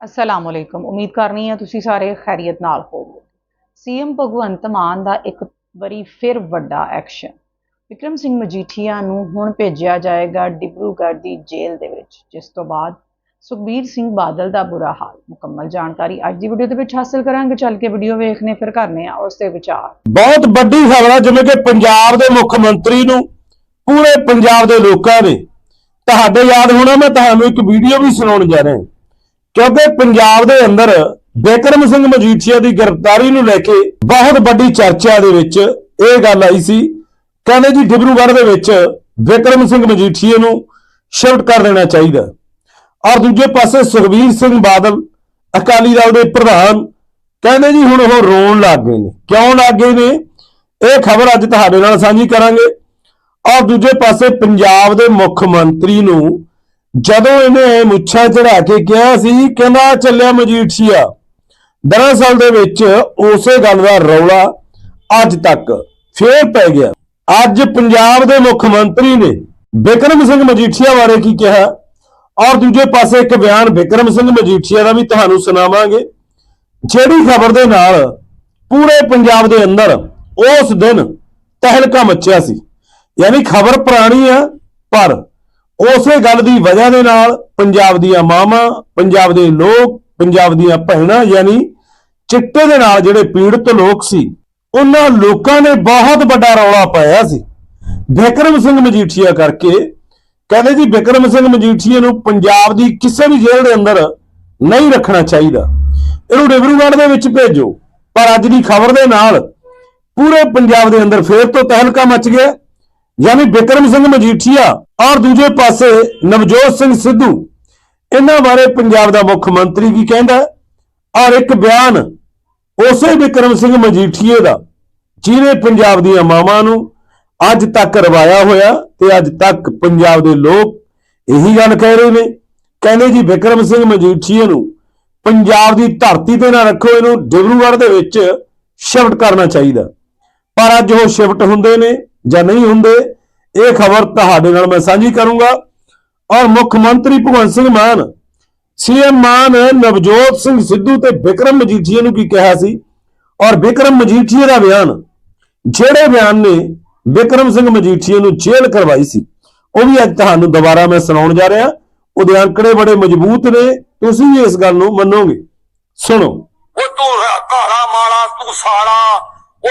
ਅਸਲਾਮ ਅਲੈਕੁਮ ਉਮੀਦ ਕਰਨੀ ਹੈ ਤੁਸੀਂ ਸਾਰੇ ਖੈਰੀਅਤ ਨਾਲ ਹੋਵੋਗੇ। ਸੀਐਮ ਭਗਵੰਤ ਮਾਨ ਦਾ ਇੱਕ ਵਾਰੀ ਫਿਰ ਵੱਡਾ ਐਕਸ਼ਨ ਵਿਕਰਮ ਸਿੰਘ ਮਜੀਠੀਆ ਨੂੰ ਹੁਣ ਭੇਜਿਆ ਜਾਏਗਾ ਡਿਬਰੂਗੜ੍ਹ ਦੀ ਜੇਲ੍ਹ ਦੇ ਵਿੱਚ, ਜਿਸ ਤੋਂ ਬਾਅਦ ਸੁਖਬੀਰ ਸਿੰਘ ਬਾਦਲ ਦਾ ਬੁਰਾ ਹਾਲ। ਮੁਕੰਮਲ ਜਾਣਕਾਰੀ ਅੱਜ ਦੀ ਵੀਡੀਓ ਦੇ ਵਿੱਚ ਹਾਸਲ ਕਰਾਂਗੇ। ਚੱਲ ਕੇ ਵੀਡੀਓ ਵੇਖਨੇ, ਫਿਰ ਕਰਨੇ ਆ ਉਸ ਦੇ ਵਿਚਾਰ। ਬਹੁਤ ਵੱਡੀ ਖਬਰ ਹੈ ਜਿਵੇਂ ਕਿ ਪੰਜਾਬ ਦੇ ਮੁੱਖ ਮੰਤਰੀ ਨੂੰ, ਪੂਰੇ ਪੰਜਾਬ ਦੇ ਲੋਕਾਂ ਨੇ। ਤੁਹਾਡੇ ਯਾਦ ਹੋਣਾ, ਮੈਂ ਤੁਹਾਨੂੰ ਇੱਕ ਵੀਡੀਓ ਵੀ ਸੁਣਾਉਣ ਜਾ ਰਿਹਾ ਕਿਉਂਕਿ ਪੰਜਾਬ ਦੇ ਅੰਦਰ ਬਿਕਰਮ ਸਿੰਘ ਮਜੀਠੀਆ ਦੀ ਗ੍ਰਿਫਤਾਰੀ ਨੂੰ ਲੈ ਕੇ ਬਹੁਤ ਵੱਡੀ ਚਰਚਾ ਦੇ ਵਿੱਚ ਇਹ ਗੱਲ ਆਈ ਸੀ। ਕਹਿੰਦੇ ਜੀ ਡਿਬਰੂਗੜ੍ਹ ਦੇ ਵਿੱਚ ਬਿਕਰਮ ਸਿੰਘ ਮਜੀਠੀਏ ਨੂੰ ਸ਼ਿਫਟ ਕਰ ਦੇਣਾ ਚਾਹੀਦਾ। ਔਰ ਦੂਜੇ ਪਾਸੇ ਸੁਖਬੀਰ ਸਿੰਘ ਬਾਦਲ, ਅਕਾਲੀ ਦਲ ਦੇ ਪ੍ਰਧਾਨ, ਕਹਿੰਦੇ ਜੀ ਹੁਣ ਉਹ ਰੋਣ ਲੱਗ ਗਏ ਨੇ। ਕਿਉਂ ਲੱਗ ਗਏ ਨੇ? ਇਹ ਖਬਰ ਅੱਜ ਤੁਹਾਡੇ ਨਾਲ ਸਾਂਝੀ ਕਰਾਂਗੇ। ਔਰ ਦੂਜੇ ਪਾਸੇ ਪੰਜਾਬ ਦੇ ਮੁੱਖ ਮੰਤਰੀ ਨੂੰ ਜਦੋਂ ਇਹਨੇ ਮੁੱਛਾਂ ਚੜਾ ਕੇ ਕਿਹਾ ਸੀ, ਕਹਿੰਦਾ ਚੱਲਿਆ ਮਜੀਠੀਆ। ਦਰਅਸਲ ਦੇ ਵਿੱਚ ਉਸੇ ਗੱਲ ਦਾ ਰੌਲਾ ਅੱਜ ਤੱਕ ਫੇਰ ਪੈ ਗਿਆ। ਅੱਜ ਪੰਜਾਬ ਦੇ ਮੁੱਖ ਮੰਤਰੀ ਨੇ ਬਿਕਰਮ ਸਿੰਘ ਮਜੀਠੀਆ ਬਾਰੇ ਕੀ ਕਿਹਾ? ਔਰ ਦੂਜੇ ਪਾਸੇ ਇੱਕ ਬਿਆਨ ਬਿਕਰਮ ਸਿੰਘ ਮਜੀਠੀਆ ਦਾ ਵੀ ਤੁਹਾਨੂੰ ਸੁਣਾਵਾਂਗੇ। ਜਿਹੜੀ ਖਬਰ ਦੇ ਨਾਲ ਪੂਰੇ ਪੰਜਾਬ ਦੇ ਅੰਦਰ ਉਸ ਦਿਨ ਤਹਿਲਕਾ ਮੱਚਿਆ ਸੀ। ਯਾਨੀ ਖਬਰ ਪੁਰਾਣੀ ਆ, ਪਰ ਉਸੇ ਗੱਲ ਦੀ ਵਜ੍ਹਾ ਦੇ ਨਾਲ ਪੰਜਾਬ ਦੀਆਂ ਮਾਵਾਂ, ਪੰਜਾਬ ਦੇ ਲੋਕ, ਪੰਜਾਬ ਦੀਆਂ ਭੈਣਾਂ, ਯਾਨੀ ਚਿੱਟੇ ਦੇ ਨਾਲ ਜਿਹੜੇ ਪੀੜਤ ਲੋਕ ਸੀ, ਉਹਨਾਂ ਲੋਕਾਂ ਨੇ ਬਹੁਤ ਵੱਡਾ ਰੌਲਾ ਪਾਇਆ ਸੀ। ਬਿਕਰਮ ਸਿੰਘ ਮਜੀਠੀਆ ਕਰਕੇ ਕਹਿੰਦੇ ਜੀ, ਬਿਕਰਮ ਸਿੰਘ ਮਜੀਠੀਆ ਨੂੰ ਪੰਜਾਬ ਦੀ ਕਿਸੇ ਵੀ ਜੇਲ੍ਹ ਦੇ ਅੰਦਰ ਨਹੀਂ ਰੱਖਣਾ ਚਾਹੀਦਾ। ਇਹਨੂੰ ਡਿਬਰੂਗੜ੍ਹ ਦੇ ਵਿੱਚ ਭੇਜੋ। ਪਰ ਅੱਜ ਦੀ ਖਬਰ ਦੇ ਨਾਲ ਪੂਰੇ ਪੰਜਾਬ ਦੇ ਅੰਦਰ ਫੇਰ ਤੋਂ ਤਹਿਲਕਾ ਮਚ ਗਿਆ। ਯਾਨੀ ਬਿਕਰਮ ਸਿੰਘ ਮਜੀਠੀਆ ਔਰ ਦੂਜੇ ਪਾਸੇ ਨਵਜੋਤ ਸਿੰਘ ਸਿੱਧੂ, ਇਹਨਾਂ ਬਾਰੇ ਪੰਜਾਬ ਦਾ ਮੁੱਖ ਮੰਤਰੀ ਕੀ ਕਹਿੰਦਾ ਔਰ ਇੱਕ ਬਿਆਨ ਉਸੇ ਬਿਕਰਮ ਸਿੰਘ ਮਜੀਠੀਏ ਦਾ, ਜਿਹਨੇ ਪੰਜਾਬ ਦੀਆਂ ਮਾਵਾਂ ਨੂੰ ਅੱਜ ਤੱਕ ਰਵਾਇਆ ਹੋਇਆ ਤੇ ਅੱਜ ਤੱਕ ਪੰਜਾਬ ਦੇ ਲੋਕ ਇਹੀ ਗੱਲ ਕਹਿ ਰਹੇ ਨੇ। ਕਹਿੰਦੇ ਜੀ ਬਿਕਰਮ ਸਿੰਘ ਮਜੀਠੀਏ ਨੂੰ ਪੰਜਾਬ ਦੀ ਧਰਤੀ ਤੇ ਨਾ ਰੱਖੋ, ਇਹਨੂੰ ਡਿਬਰੂਗੜ੍ਹ ਦੇ ਵਿੱਚ ਸ਼ਿਫਟ ਕਰਨਾ ਚਾਹੀਦਾ। ਪਰ ਅੱਜ ਉਹ ਸ਼ਿਫਟ ਹੁੰਦੇ ਨੇ ਜਾਂ ਨਹੀਂ ਹੁੰਦੇ ਇਹ ਖਬਰ ਤੁਹਾਡੇ ਨਾਲ ਮੈਂ ਸਾਂਝੀ ਕਰੂੰਗਾ। ਔਰ ਮੁੱਖ ਮੰਤਰੀ ਭਗਵੰਤ ਸਿੰਘ ਮਾਨ, ਸੀਐਮ ਮਾਨ ਨਵਜੋਤ ਸਿੰਘ ਸਿੱਧੂ ਤੇ ਬਿਕਰਮ ਮਜੀਠੀਆ ਨੂੰ ਕੀ ਕਿਹਾ ਸੀ? ਔਰ ਬਿਕਰਮ ਮਜੀਠੀਆ ਦਾ ਬਿਆਨ, ਜਿਹੜੇ ਬਿਆਨ ਨੇ ਬਿਕਰਮ ਸਿੰਘ ਮਜੀਠੀਆ ਨੂੰ ਜੇਲ੍ਹ ਕਰਵਾਈ ਸੀ, ਉਹ ਵੀ ਅੱਜ ਤੁਹਾਨੂੰ ਦੁਬਾਰਾ ਮੈਂ ਸੁਣਾਉਣ ਜਾ ਰਿਹਾ। ਉਹਦੇ ਅੰਕੜੇ ਬੜੇ ਮਜ਼ਬੂਤ ਨੇ, ਤੁਸੀਂ ਵੀ ਇਸ ਗੱਲ ਨੂੰ ਮੰਨੋਗੇ। ਸੁਣੋ। ਉਹ ਤੂੰ ਘਾਰਾ ਮਾਲਾ ਤੂੰ ਸਾਲਾ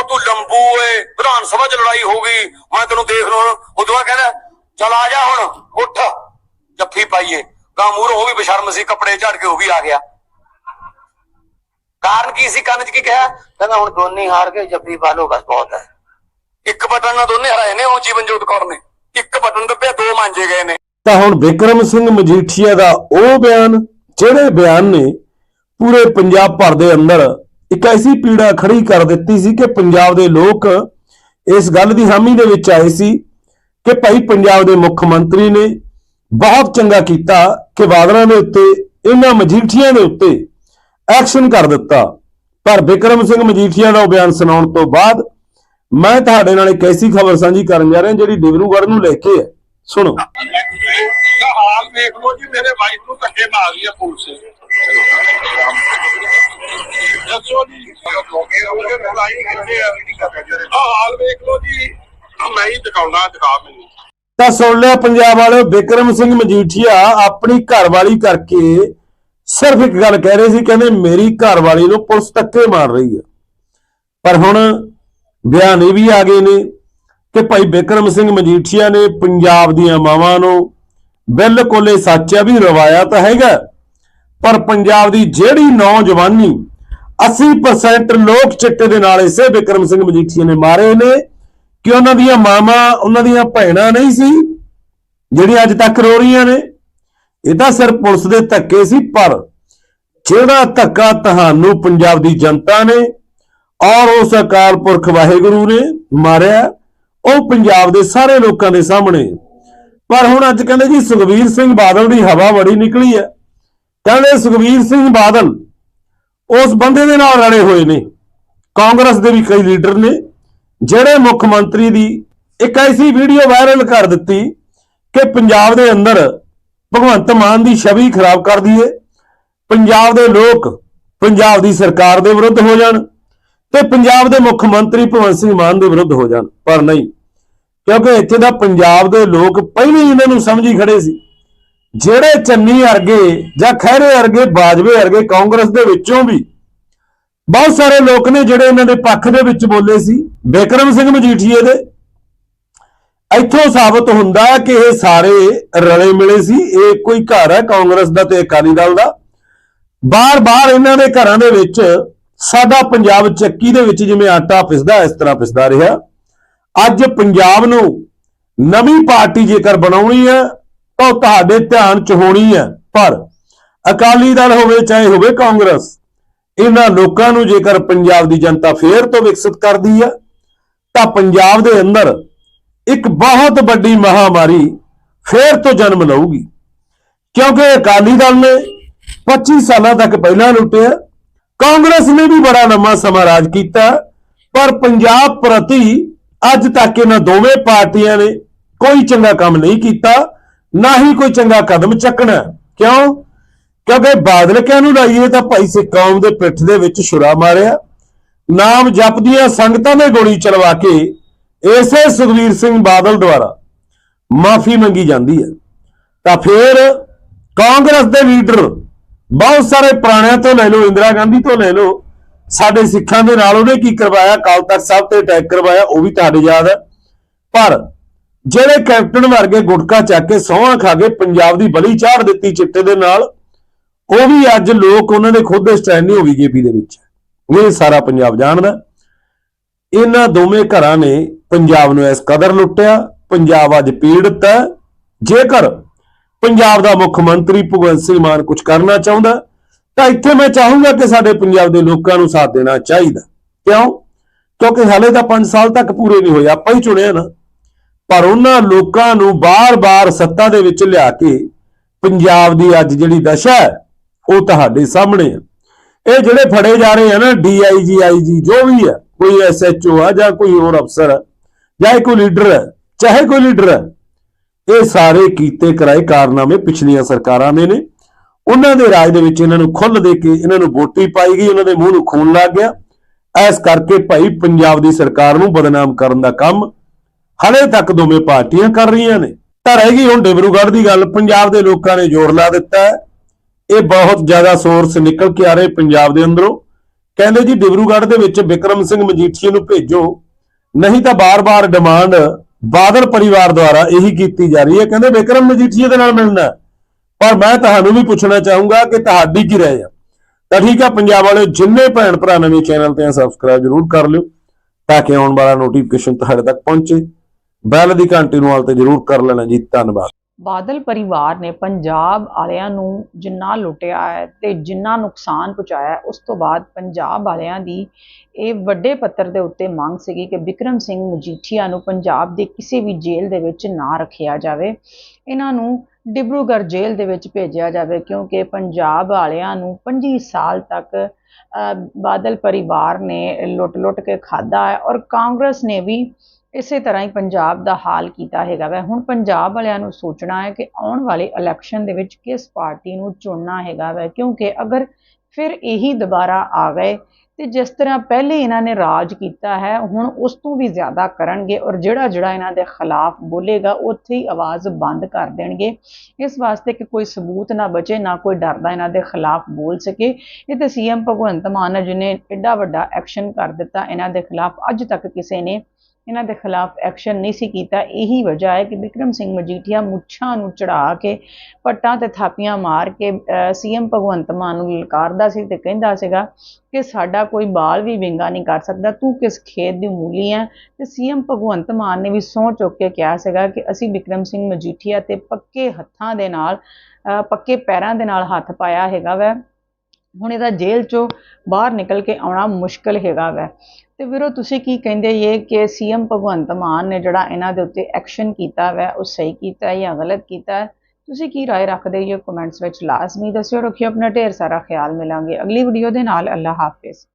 ਤੂੰ ਲੰਬੂ ਏ ਵਿਧਾਨ ਸਭਾ ਚ ਲੜਾਈ ਹੋ ਗਈ। ਮੈਂ ਤੈਨੂੰ ਦੇਖ ਲਵਾਂ। ਉਦੋਂ ਕਹਿੰਦਾ ਚਲ ਆ ਜਾ ਹੁਣ ਉੱਠ। ਜੱਫੀ ਪਾਈਏ। ਗਾਂ ਮੂਰ ਉਹ ਵੀ ਬਸ਼ਰਮ ਸੀ ਕੱਪੜੇ ਝੜ ਕੇ ਉਹ ਵੀ ਆ ਗਿਆ। ਕਾਰਨ ਕੀ ਸੀ ਕੰਨ ਚ ਕੀ ਕਿਹਾ? ਕਹਿੰਦਾ ਹੁਣ ਦੋਨੇ ਹਾਰ ਗਏ ਜੱਫੀ ਪਾ ਲਓ ਬਸ ਬਹੁਤ ਹੈ। ਇੱਕ ਬਟਨ ਨਾਲ ਦੋਨੇ ਹਰਾਏ ਨੇ ਉਹ ਜੀਵਨਜੋਤ ਕੌਰ ਨੇ। ਇੱਕ ਬਟਨ ਦੱਬਿਆ ਦੋ ਮਾਂਜੇ ਗਏ ਨੇ। ਤਾਂ ਹੁਣ ਬਿਕਰਮ ਸਿੰਘ ਮਜੀਠੀਆ ਦਾ ਉਹ ਬਿਆਨ ਜਿਹੜੇ ਬਿਆਨ ਨੇ ਪੂਰੇ ਪੰਜਾਬ ਭਰ ਦੇ ਅੰਦਰ ਇੱਕ ਐਸੀ ਪੀੜਾ ਖੜੀ ਕਰ ਦਿੱਤੀ ਸੀ ਕਿ ਪੰਜਾਬ ਦੇ ਲੋਕ ਇਸ ਗੱਲ ਦੀ ਹਾਮੀ ਦੇ ਵਿੱਚ ਆਏ ਸੀ ਕਿ ਭਾਈ ਪੰਜਾਬ ਦੇ ਮੁੱਖ ਮੰਤਰੀ ਨੇ ਬਹੁਤ ਚੰਗਾ ਕੀਤਾ ਕਿ ਬਾਦਲਾਂ ਦੇ ਉੱਤੇ, ਇਹਨਾਂ ਮਜੀਠੀਆਂ ਦੇ ਉੱਤੇ ਐਕਸ਼ਨ ਕਰ ਦਿੱਤਾ। ਪਰ ਬਿਕਰਮ ਸਿੰਘ ਮਜੀਠੀਆ ਦਾ ਬਿਆਨ ਸੁਣਾਉਣ ਤੋਂ ਬਾਅਦ ਮੈਂ ਤੁਹਾਡੇ ਨਾਲ ਇੱਕ ਐਸੀ ਖਬਰ ਸਾਂਝੀ ਕਰਨ ਜਾ ਰਿਹਾ ਜਿਹੜੀ ਡਿਬਰੂਗੜ੍ਹ ਨੂੰ ਲੈ ਕੇ ਹੈ। ਸੁਣੋ। ਹਾਲ ਵੇਖ ਲਓ ਜੀ, ਮੇਰੇ ਵਾਈਫ ਨੂੰ ਧੱਕੇ ਮਾਰ ਰਹੀ ਹੈ ਪੁਲਿਸ ਦੱਸੋ ਜੀ ਹਾਲ ਵੇਖ ਲਓ ਜੀ ਮੈਂ ਹੀ ਦਿਖਾਉਣਾ ਦਿਖਾ ਮੈਨੂੰ ਤਾਂ ਸੁਣ ਲਿਆ ਪੰਜਾਬ ਵਾਲਿਓ ਬਿਕਰਮ ਸਿੰਘ ਮਜੀਠੀਆ ਆਪਣੀ ਘਰਵਾਲੀ ਕਰਕੇ ਸਿਰਫ ਇੱਕ ਗੱਲ ਕਹਿ ਰਹੇ ਸੀ, ਕਹਿੰਦੇ ਮੇਰੀ ਘਰਵਾਲੀ ਨੂੰ ਪੁਲਿਸ ਧੱਕੇ ਮਾਰ ਰਹੀ ਆ। ਪਰ ਹੁਣ ਬਿਆਨ ਇਹ ਵੀ ਆ ਗਏ ਨੇ ਕਿ ਭਾਈ ਬਿਕਰਮ ਸਿੰਘ ਮਜੀਠੀਆ ਨੇ ਪੰਜਾਬ ਦੀਆਂ ਮਾਵਾਂ ਨੂੰ ਬਿਲਕੁਲ ਇਹ ਸੱਚ ਆ ਵੀ ਰਵਾਇਆ ਤਾਂ ਹੈਗਾ। ਪਰ ਪੰਜਾਬ ਦੀ ਜਿਹੜੀ ਨੌਜਵਾਨੀ 80% ਲੋਕ ਚਿੱਟੇ ਦੇ ਨਾਲ ਇਸੇ ਬਿਕਰਮ ਸਿੰਘ ਮਜੀਠੀਆ ਨੇ ਮਾਰੇ ਨੇ ਕਿ ਉਹਨਾਂ ਦੀਆਂ ਮਾਵਾਂ, ਉਹਨਾਂ ਦੀਆਂ ਭੈਣਾਂ ਨਹੀਂ ਸੀ, ਜਿਹੜੀਆਂ ਅੱਜ ਤੱਕ ਰੋ ਰਹੀਆਂ ਨੇ। ਇਹ ਤਾਂ ਸਿਰਫ ਪੁਲਿਸ ਦੇ ਧੱਕੇ ਸੀ, ਪਰ ਜਿਹੜਾ ਧੱਕਾ ਤੁਹਾਨੂੰ ਪੰਜਾਬ ਦੀ ਜਨਤਾ ਨੇ ਔਰ ਉਸ ਅਕਾਲ ਪੁਰਖ ਵਾਹਿਗੁਰੂ ਨੇ ਮਾਰਿਆ, ਉਹ ਪੰਜਾਬ ਦੇ ਸਾਰੇ ਲੋਕਾਂ ਦੇ ਸਾਹਮਣੇ। ਪਰ ਹੁਣ ਅੱਜ ਕਹਿੰਦੇ ਜੀ ਸੁਖਬੀਰ ਸਿੰਘ ਬਾਦਲ ਦੀ ਹਵਾ ਬੜੀ ਨਿਕਲੀ ਹੈ। ਕਹਿੰਦੇ ਸੁਖਬੀਰ ਸਿੰਘ ਬਾਦਲ ਉਸ ਬੰਦੇ ਦੇ ਨਾਲ ਰਲੇ ਹੋਏ ਨੇ। ਕਾਂਗਰਸ ਦੇ ਵੀ ਕਈ ਲੀਡਰ ਨੇ, ਜਿਹੜੇ ਮੁੱਖ ਮੰਤਰੀ ਦੀ ਇੱਕ ਐਸੀ ਵੀਡੀਓ ਵਾਇਰਲ ਕਰ ਦਿੱਤੀ ਕਿ ਪੰਜਾਬ ਦੇ ਅੰਦਰ ਭਗਵੰਤ ਮਾਨ ਦੀ ਛਵੀ ਖਰਾਬ ਕਰ ਦਈਏ, ਪੰਜਾਬ ਦੇ ਲੋਕ ਪੰਜਾਬ ਦੀ ਸਰਕਾਰ ਦੇ ਵਿਰੁੱਧ ਹੋ ਜਾਣ ਤੇ ਪੰਜਾਬ ਦੇ ਮੁੱਖ ਮੰਤਰੀ ਭਗਵੰਤ ਸਿੰਘ ਮਾਨ ਦੇ ਵਿਰੁੱਧ ਹੋ ਜਾਣ। ਪਰ ਨਹੀਂ, ਕਿਉਂਕਿ ਇੱਥੇ ਦਾ ਪੰਜਾਬ ਦੇ ਲੋਕ ਪਹਿਲਾਂ ਹੀ ਇਹਨਾਂ ਨੂੰ ਸਮਝੀ ਖੜੇ ਸੀ। ਜਿਹੜੇ ਚੰਨੀ ਅਰਗੇ ਜਾਂ ਖਹਿਰੇ ਅਰਗੇ ਬਾਜਵੇ ਅਰਗੇ ਕਾਂਗਰਸ ਦੇ ਵਿੱਚੋਂ ਵੀ ਬਹੁਤ ਸਾਰੇ ਲੋਕ ਨੇ ਜਿਹੜੇ ਇਹਨਾਂ ਦੇ ਪੱਖ ਦੇ ਵਿੱਚ ਬੋਲੇ ਸੀ। ਬਿਕਰਮ ਸਿੰਘ ਮਜੀਠੀਏ ਦੇ। ਇੱਥੋਂ ਸਾਬਤ ਹੁੰਦਾ ਕਿ ਇਹ ਸਾਰੇ ਰਲੇ ਮਿਲੇ ਸੀ। ਇਹ ਕੋਈ ਘਰ ਹੈ ਕਾਂਗਰਸ ਦਾ ਤੇ ਅਕਾਲੀ ਦਲ ਦਾ। ਬਾਰ-ਬਾਰ ਇਹਨਾਂ ਦੇ ਘਰਾਂ ਦੇ ਵਿੱਚ ਸਾਡਾ ਪੰਜਾਬ ਚੱਕੀ ਦੇ ਵਿੱਚ ਜਿਵੇਂ ਆਟਾ ਪਿਸਦਾ ਇਸ ਤਰ੍ਹਾਂ ਪਿਸਦਾ ਰਿਹਾ। ਅੱਜ ਪੰਜਾਬ ਨੂੰ ਨਵੀਂ ਪਾਰਟੀ ਜੇਕਰ ਬਣਾਉਣੀ ਹੈ ਤਾਂ ਉਹ ਤੁਹਾਡੇ ਧਿਆਨ 'ਚ ਹੋਣੀ ਹੈ, ਪਰ ਅਕਾਲੀ ਦਲ ਹੋਵੇ ਚਾਹੇ ਹੋਵੇ ਕਾਂਗਰਸ, ਇਹਨਾਂ ਲੋਕਾਂ ਨੂੰ ਜੇਕਰ ਪੰਜਾਬ ਦੀ ਜਨਤਾ ਫੇਰ ਤੋਂ ਵਿਕਸਿਤ ਕਰਦੀ ਹੈ, ਤਾਂ ਪੰਜਾਬ ਦੇ ਅੰਦਰ ਇੱਕ ਬਹੁਤ ਵੱਡੀ ਮਹਾਮਾਰੀ ਫੇਰ ਤੋਂ ਜਨਮ ਲਊਗੀ। ਕਿਉਂਕਿ ਅਕਾਲੀ ਦਲ ਨੇ 25 ਸਾਲਾਂ ਤੱਕ ਪਹਿਲਾਂ ਲੁੱਟਿਆ, ਕਾਂਗਰਸ ਨੇ ਵੀ ਬੜਾ ਲੰਮਾ ਸਮਾਂ ਰਾਜ ਕੀਤਾ, ਪਰ ਪੰਜਾਬ ਪ੍ਰਤੀ ਅੱਜ ਤੱਕ ਇਹਨਾਂ ਦੋਵੇਂ ਪਾਰਟੀਆਂ ਨੇ ਕੋਈ ਚੰਗਾ ਕੰਮ ਨਹੀਂ ਕੀਤਾ। ਨਾ ਹੀ ਕੋਈ ਚੰਗਾ ਕਦਮ ਚੱਕਣਾ। ਕਿਉਂ? ਕਿਉਂਕਿ ਬਾਦਲ ਕਿਆਂ ਨੂੰ ਲਾਈਏ ਤਾਂ ਭਾਈ ਸਿੱਖ ਕੌਮ ਦੇ ਪਿੱਠ ਦੇ ਵਿੱਚ ਛੁਰਾ ਮਾਰਿਆ। ਨਾਮ ਜਪਦੀਆਂ ਸੰਗਤਾਂ ਨੇ ਗੋਲੀ ਚਲਵਾ ਕੇ ਇਸੇ ਸੁਖਵੀਰ ਸਿੰਘ ਬਾਦਲ ਦੁਆਰਾ ਮਾਫੀ ਮੰਗੀ ਜਾਂਦੀ ਹੈ। ਤਾਂ ਫਿਰ ਕਾਂਗਰਸ ਦੇ ਲੀਡਰ ਬਹੁਤ ਸਾਰੇ ਪੁਰਾਣਿਆਂ ਤੋਂ ਲੈ ਲਓ, ਇੰਦਰਾ ਗਾਂਧੀ ਤੋਂ ਲੈ ਲਓ, ਸਾਡੇ ਸਿੱਖਾਂ ਦੇ ਨਾਲ ਉਹਨੇ ਕੀ ਕਰਵਾਇਆ? ਕਾਲ ਤਖਤ ਸਾਹਿਬ ਤੇ ਅਟੈਕ ਕਰਵਾਇਆ, ਉਹ ਵੀ ਤੁਹਾਡੇ ਯਾਦ ਹੈ। ਪਰ ਜਿਹੜੇ ਕੈਪਟਨ ਵਰਗੇ ਗੁਟਕਾ ਚੱਕ ਕੇ ਸੌਹਾਂ ਖਾ ਕੇ ਪੰਜਾਬ ਦੀ ਬਲੀ ਚਾੜ ਦਿੱਤੀ ਚਿੱਟੇ ਦੇ ਨਾਲ, ਉਹ ਵੀ ਅੱਜ ਲੋਕ ਉਹਨਾਂ ਦੇ ਖੁਦ ਦੇ ਸਟੈਂਡ ਨਹੀਂ ਹੋ ਬੀਜੇਪੀ ਦੇ ਵਿੱਚ। ਇਹ ਸਾਰਾ ਪੰਜਾਬ ਜਾਣਦਾ। ਇਹਨਾਂ ਦੋਵੇਂ ਘਰਾਂ ਨੇ ਪੰਜਾਬ ਨੂੰ ਇਸ ਕਦਰ ਲੁੱਟਿਆ, ਪੰਜਾਬ ਅੱਜ ਪੀੜਤ ਹੈ ਜੇਕਰ ਪੰਜਾਬ ਦਾ ਮੁੱਖ ਮੰਤਰੀ ਭਗਵੰਤ ਸਿੰਘ ਮਾਨ ਕੁਝ ਕਰਨਾ ਚਾਹੁੰਦਾ, ਤਾਂ ਇੱਥੇ ਮੈਂ ਚਾਹੂੰਗਾ ਕਿ ਸਾਡੇ ਪੰਜਾਬ ਦੇ ਲੋਕਾਂ ਨੂੰ ਸਾਥ ਦੇਣਾ ਚਾਹੀਦਾ। ਕਿਉਂ? ਕਿਉਂਕਿ ਹਾਲੇ ਤਾਂ 5 ਸਾਲ ਤੱਕ ਪੂਰੇ ਨਹੀਂ ਹੋਏ, ਆਪਾਂ ਹੀ ਚੁਣਿਆ ਨਾ। ਪਰ ਉਹਨਾਂ ਲੋਕਾਂ ਨੂੰ ਬਾਰ-ਬਾਰ ਸੱਤਾ ਦੇ ਵਿੱਚ ਲਿਆ ਕੇ ਪੰਜਾਬ ਦੀ ਅੱਜ ਜਿਹੜੀ ਦਸ਼ਾ ਹੈ, ਉਹ ਤੁਹਾਡੇ ਸਾਹਮਣੇ ਹੈ। ਇਹ ਜਿਹੜੇ ਫੜੇ ਜਾ ਰਹੇ ਆ ਨਾ ਡੀਆਈਜੀ ਆਈਜੀ ਜੋ ਵੀ ਹੈ, ਕੋਈ ਐਸਐਚਓ ਆ ਜਾਂ ਕੋਈ ਹੋਰ ਅਫਸਰ ਹੈ ਜਾਂ ਕੋਈ ਲੀਡਰ ਹੈ, ਚਾਹੇ ਕੋਈ ਲੀਡਰ ਹੈ, ਇਹ ਸਾਰੇ ਕੀਤੇ ਕਰਾਏ ਕਾਰਨਾਮੇ ਪਿਛਲੀਆਂ ਸਰਕਾਰਾਂ ਦੇ ਨੇ। ਉਹਨਾਂ ਦੇ ਰਾਜ ਦੇ ਵਿੱਚ ਇਹਨਾਂ ਨੂੰ ਖੁੱਲ ਦੇ ਕੇ ਇਹਨਾਂ ਨੂੰ ਵੋਟੀ ਪਾਈ ਗਈ, ਉਹਨਾਂ ਦੇ ਮੂੰਹ ਨੂੰ ਖੂਨ ਲੱਗ ਗਿਆ। ਐਸ ਕਰਕੇ ਭਾਈ ਪੰਜਾਬ ਦੀ ਸਰਕਾਰ ਨੂੰ ਬਦਨਾਮ ਕਰਨ ਦਾ ਕੰਮ ਹਲੇ ਤੱਕ ਦੋਵੇਂ ਪਾਰਟੀਆਂ ਕਰ ਰਹੀਆਂ ਨੇ। ਤਾਂ ਰਹਿ ਗਈ ਹੁਣ ਡਿਬਰੂਗੜ੍ਹ ਦੀ ਗੱਲ। ਪੰਜਾਬ ਦੇ ਲੋਕਾਂ ਨੇ ਜ਼ੋਰ ਲਾ ਦਿੱਤਾ ਹੈ। ਇਹ ਬਹੁਤ ਜ਼ਿਆਦਾ ਸੋਰਸ ਨਿਕਲ ਕੇ ਆ ਰਹੇ ਪੰਜਾਬ ਦੇ ਅੰਦਰੋਂ। ਕਹਿੰਦੇ ਜੀ, ਡਿਬਰੂਗੜ੍ਹ ਦੇ ਵਿੱਚ ਵਿਕਰਮ ਸਿੰਘ ਮਜੀਠੀਆ ਨੂੰ ਭੇਜੋ। ਨਹੀਂ ਤਾਂ ਬਾਰ-ਬਾਰ ਡਿਮਾਂਡ ਬਾਦਲ ਪਰਿਵਾਰ ਦੁਆਰਾ ਇਹੀ ਕੀਤੀ ਜਾ ਰਹੀ ਹੈ। ਕਹਿੰਦੇ ਵਿਕਰਮ ਮਜੀਠੀਆ ਦੇ ਨਾਲ ਮਿਲਣਾ ਪਰ ਮੈਂ ਤੁਹਾਨੂੰ ਵੀ ਪੁੱਛਣਾ ਚਾਹੂੰਗਾ ਕਿ ਤੁਹਾਡੀ ਕੀ ਰਾਏ ਆ ਤਾਂ ਠੀਕ ਆ ਪੰਜਾਬ ਵਾਲੇ ਜਿੰਨੇ ਭੈਣ ਭਰਾ ਨਵੇਂ ਚੈਨਲ ਤੇ ਆ ਸਬਸਕ੍ਰਾਈਬ ਜਰੂਰ ਕਰ ਲਿਓ, ਤਾਂ ਕਿ ਆਉਣ ਵਾਲਾ ਨੋਟੀਫਿਕੇਸ਼ਨ ਤੁਹਾਡੇ ਤੱਕ ਪਹੁੰਚੇ। ਬੈਲ ਦੀ ਘੰਟੀ ਨੂੰ ਆਲ ਤੇ ਜਰੂਰ ਕਰ ਲੈਣਾ ਜੀ, ਧੰਨਵਾਦ। ਬਾਦਲ ਪਰਿਵਾਰ ਨੇ ਪੰਜਾਬ ਵਾਲਿਆਂ ਨੂੰ ਜਿੰਨਾ ਲੁੱਟਿਆ ਹੈ ਤੇ ਜਿੰਨਾ ਨੁਕਸਾਨ ਪਹੁੰਚਾਇਆ ਉਸ ਤੋਂ ਬਾਅਦ ਪੰਜਾਬ ਵਾਲਿਆਂ ਦੀ ਇਹ ਵੱਡੇ ਪੱਤਰ ਦੇ ਉੱਤੇ ਮੰਗ ਸੀਗੀ ਕਿ ਵਿਕਰਮ ਸਿੰਘ ਮਜੀਠੀਆ ਨੂੰ ਪੰਜਾਬ ਦੇ ਕਿਸੇ ਵੀ ਜੇਲ੍ਹ ਦੇ ਵਿੱਚ ਨਾ ਰੱਖਿਆ ਜਾਵੇ। ਇਹਨਾਂ ਨੂੰ ਡਿਬਰੂਗੜ੍ਹ ਜੇਲ੍ਹ ਦੇ ਵਿੱਚ ਭੇਜਿਆ ਜਾਵੇ ਕਿਉਂਕਿ ਪੰਜਾਬ ਵਾਲਿਆਂ ਨੂੰ 25 ਸਾਲ ਤੱਕ ਬਾਦਲ ਪਰਿਵਾਰ ਨੇ ਲੁੱਟ-ਲੁੱਟ ਕੇ ਖਾਦਾ ਹੈ ਔਰ ਕਾਂਗਰਸ ਨੇ ਵੀ ਇਸੇ ਤਰ੍ਹਾਂ ਹੀ ਪੰਜਾਬ ਦਾ ਹਾਲ ਕੀਤਾ ਹੈਗਾ ਵੈ। ਹੁਣ ਪੰਜਾਬ ਵਾਲਿਆਂ ਨੂੰ ਸੋਚਣਾ ਹੈ ਕਿ ਆਉਣ ਵਾਲੇ ਇਲੈਕਸ਼ਨ ਦੇ ਵਿੱਚ ਕਿਸ ਪਾਰਟੀ ਨੂੰ ਚੁਣਨਾ ਹੈਗਾ ਵੈ। ਕਿਉਂਕਿ ਅਗਰ ਫਿਰ ਇਹੀ ਦੁਬਾਰਾ ਆ ਗਏ ਤੇ ਜਿਸ ਤਰ੍ਹਾਂ ਪਹਿਲੇ ਇਹਨਾਂ ਨੇ ਰਾਜ ਕੀਤਾ ਹੈ, ਹੁਣ ਉਸ ਤੋਂ ਵੀ ਜ਼ਿਆਦਾ ਕਰਨਗੇ ਔਰ ਜਿਹੜਾ ਜਿਹੜਾ ਇਹਨਾਂ ਦੇ ਖਿਲਾਫ ਬੋਲੇਗਾ, ਉੱਥੇ ਹੀ ਆਵਾਜ਼ ਬੰਦ ਕਰ ਦੇਣਗੇ। ਇਸ ਵਾਸਤੇ ਕਿ ਕੋਈ ਸਬੂਤ ਨਾ ਬਚੇ, ਨਾ ਕੋਈ ਡਰਦਾ ਇਹਨਾਂ ਦੇ ਖਿਲਾਫ ਬੋਲ ਸਕੇ। ਇਹ ਤੇ ਸੀਐਮ ਭਗਵੰਤ ਮਾਨ ਹੈ ਜਿਹਨੇ ਐਡਾ ਵੱਡਾ ਐਕਸ਼ਨ ਕਰ ਦਿੱਤਾ, ਇਹਨਾਂ ਦੇ ਖਿਲਾਫ ਅੱਜ ਤੱਕ ਕਿਸੇ ਨੇ ਇਹਨਾਂ ਦੇ ਖਿਲਾਫ ਐਕਸ਼ਨ ਨਹੀਂ ਸੀ ਕੀਤਾ। ਇਹੀ ਵਜ੍ਹਾ ਹੈ ਕਿ ਵਿਕਰਮ ਸਿੰਘ ਮਜੀਠੀਆ ਮੁੱਛਾਂ ਨੂੰ ਚੜਾ ਕੇ ਪੱਟਾਂ ਤੇ ਥਾਪੀਆਂ ਮਾਰ ਕੇ ਸੀਐਮ ਭਗਵੰਤ ਮਾਨ ਨੂੰ ਲਲਕਾਰਦਾ ਸੀ ਤੇ ਕਹਿੰਦਾ ਸੀਗਾ ਕਿ ਸਾਡਾ ਕੋਈ ਬਾਲ ਵੀ ਵਿੰਗਾ ਨਹੀਂ ਕਰ ਸਕਦਾ, ਤੂੰ ਕਿਸ ਖੇਤ ਦੀ ਮੂਲੀ ਹੈ ਤੇ ਸੀਐਮ ਭਗਵੰਤ ਮਾਨ ਨੇ ਵੀ ਸਹੁੰ ਚੁੱਕ ਕੇ ਕਿਹਾ ਸੀਗਾ ਕਿ ਅਸੀਂ ਵਿਕਰਮ ਸਿੰਘ ਮਜੀਠੀਆ ਤੇ ਪੱਕੇ ਹੱਥਾਂ ਦੇ ਨਾਲ ਪੱਕੇ ਪੈਰਾਂ ਦੇ ਨਾਲ ਹੱਥ ਪਾਇਆ ਹੈਗਾ ਵੈ। ਹੁਣ ਇਹਦਾ ਜੇਲ੍ਹ ਚੋਂ ਬਾਹਰ ਨਿਕਲ ਕੇ ਆਉਣਾ ਮੁਸ਼ਕਲ ਹੈਗਾ ਵੈ ਤੇ ਵੀਰੋ ਤੁਸੀਂ ਕੀ ਕਹਿੰਦੇ ਇਹ ਕਿ ਸੀਐਮ ਭਗਵੰਤ ਮਾਨ ਨੇ ਜਿਹੜਾ ਇਹਨਾਂ ਦੇ ਉੱਤੇ ਐਕਸ਼ਨ ਕੀਤਾ ਵੈ ਉਹ ਸਹੀ ਕੀਤਾ ਹੈ ਜਾਂ ਗਲਤ ਕੀਤਾ ਹੈ ਤੁਸੀਂ ਕੀ رائے ਰੱਖਦੇ ਹੋ ਕਮੈਂਟਸ ਵਿੱਚ ਲਾਜ਼ਮੀ ਦੱਸਿਓ ਰੱਖਿਓ ਆਪਣਾ ਢੇਰ ਸਾਰਾ ਖਿਆਲ ਮਿਲਾਂਗੇ ਅਗਲੀ ਵੀਡੀਓ ਦੇ ਨਾਲ ਅੱਲਾ ਹਾਫਿਜ਼